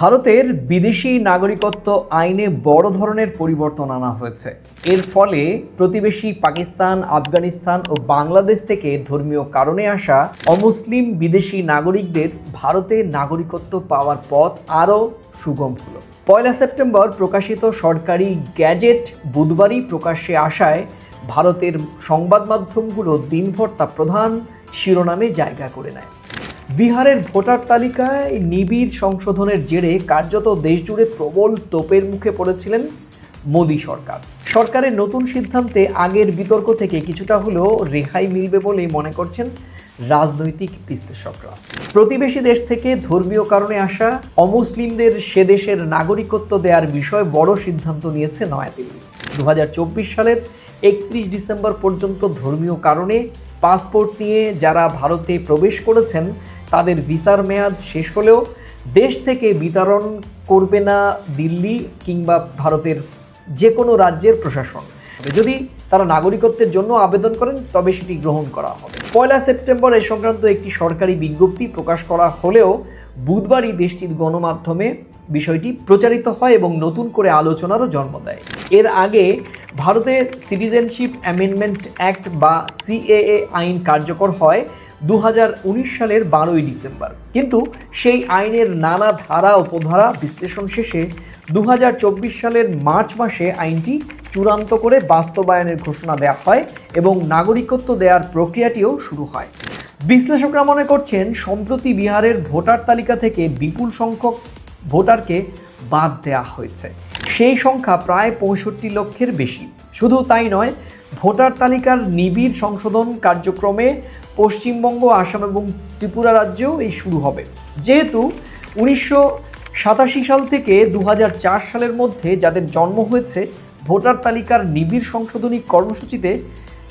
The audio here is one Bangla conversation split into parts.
ভারতের বিদেশি নাগরিকত্ব আইনে বড় ধরনের পরিবর্তন আনা হয়েছে। এর ফলে প্রতিবেশী পাকিস্তান, আফগানিস্তান ও বাংলাদেশ থেকে ধর্মীয় কারণে আসা অমুসলিম বিদেশি নাগরিকদের ভারতে নাগরিকত্ব পাওয়ার পথ আরও সুগম হলো। পয়লা সেপ্টেম্বর প্রকাশিত সরকারি গ্যাজেট বুধবারই প্রকাশ্যে আসায় ভারতের সংবাদ মাধ্যমগুলো দিনভর তা প্রধান শিরোনামে জায়গা করে নেয়। বিহারের ভোটার তালিকায় নিবিড় সংশোধনের জেরে কার্যত দেশজুড়ে প্রবল তোপের মুখে পড়েছিলেন মোদী সরকার। সরকারের নতুন সিদ্ধান্তে আগের বিতর্ক থেকে কিছুটা হলেও রেহাই মিলবে বলেই মনে করছেন রাজনৈতিক বিশ্লেষকরা। প্রতিবেশী দেশ থেকে ধর্মীয় কারণে আসা অমুসলিমদের সে দেশের নাগরিকত্ব দেওয়ার বিষয়ে বড় সিদ্ধান্ত নিয়েছে নয়াদিল্লি। দু হাজার চব্বিশ সালের একত্রিশ ডিসেম্বর পর্যন্ত ধর্মীয় কারণে পাসপোর্ট নিয়ে যারা ভারতে প্রবেশ করেছেন, তাদের ভিসার মেয়াদ শেষ হলেও দেশ থেকে বিতরণ করবে না দিল্লি কিংবা ভারতের যে কোনো রাজ্যের প্রশাসন। যদি তারা নাগরিকত্বের জন্য আবেদন করেন, তবে সেটি গ্রহণ করা হবে। পয়লা সেপ্টেম্বর এ সংক্রান্ত একটি সরকারি বিজ্ঞপ্তি প্রকাশ করা হলেও বুধবারই দেশটির গণমাধ্যমে বিষয়টি প্রচারিত হয় এবং নতুন করে আলোচনারও জন্ম দেয়। এর আগে ভারতের সিটিজেনশিপ অ্যামেন্ডমেন্ট অ্যাক্ট বা সিএএ আইন কার্যকর হয় দু হাজার উনিশ সালের বারোই ডিসেম্বর। কিন্তু সেই আইনের নানা ধারা উপধারা বিশ্লেষণ শেষে দু হাজার চব্বিশ সালের মার্চ মাসে আইনটি চূড়ান্ত করে বাস্তবায়নের ঘোষণা দেওয়া হয় এবং নাগরিকত্ব দেওয়ার প্রক্রিয়াটিও শুরু হয়। বিশ্লেষকরা মনে করছেন, সম্প্রতি বিহারের ভোটার তালিকা থেকে বিপুল সংখ্যক ভোটারকে বাদ দেওয়া হয়েছে। সেই সংখ্যা প্রায় পঁয়ষট্টি লক্ষের বেশি। শুধু তাই নয়, ভোটার তালিকার নিবিড় সংশোধন কার্যক্রমে পশ্চিমবঙ্গ, আসাম এবং ত্রিপুরা রাজ্যেও এই শুরু হবে। যেহেতু উনিশশো সাতাশি সাল থেকে দু হাজার চার সালের মধ্যে যাদের জন্ম হয়েছে, ভোটার তালিকার নিবিড় সংশোধনী কর্মসূচিতে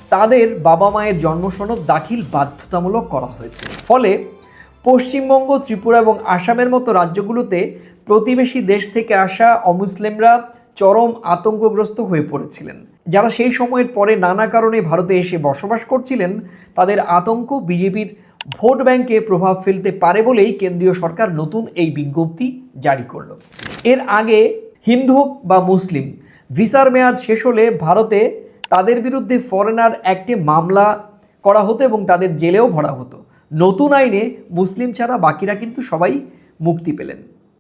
তাদের বাবা মায়ের জন্মসনদ দাখিল বাধ্যতামূলক করা হয়েছে। ফলে পশ্চিমবঙ্গ, ত্রিপুরা এবং আসামের মতো রাজ্যগুলোতে প্রতিবেশী দেশ থেকে আসা অমুসলিমরা চরম আতঙ্কগ্রস্ত হয়ে পড়েছিলেন। যারা সেই সময়ের পরে নানা কারণে ভারতে এসে বসবাস করছিলেন, তাদের আতঙ্ক বিজেপির ভোট ব্যাংকে প্রভাব ফেলতে পারে বলেই কেন্দ্রীয় সরকার নতুন এই বিজ্ঞপ্তি জারি করল। এর আগে হিন্দু হোক বা মুসলিম, ভিসার মেয়াদ শেষ হলে ভারতে তাদের বিরুদ্ধে ফরেনার অ্যাক্টে মামলা করা হতো এবং তাদের জেলেও ভরা হতো। নতুন আইনে মুসলিম ছাড়া বাকিরা কিন্তু সবাই মুক্তি পেলেন।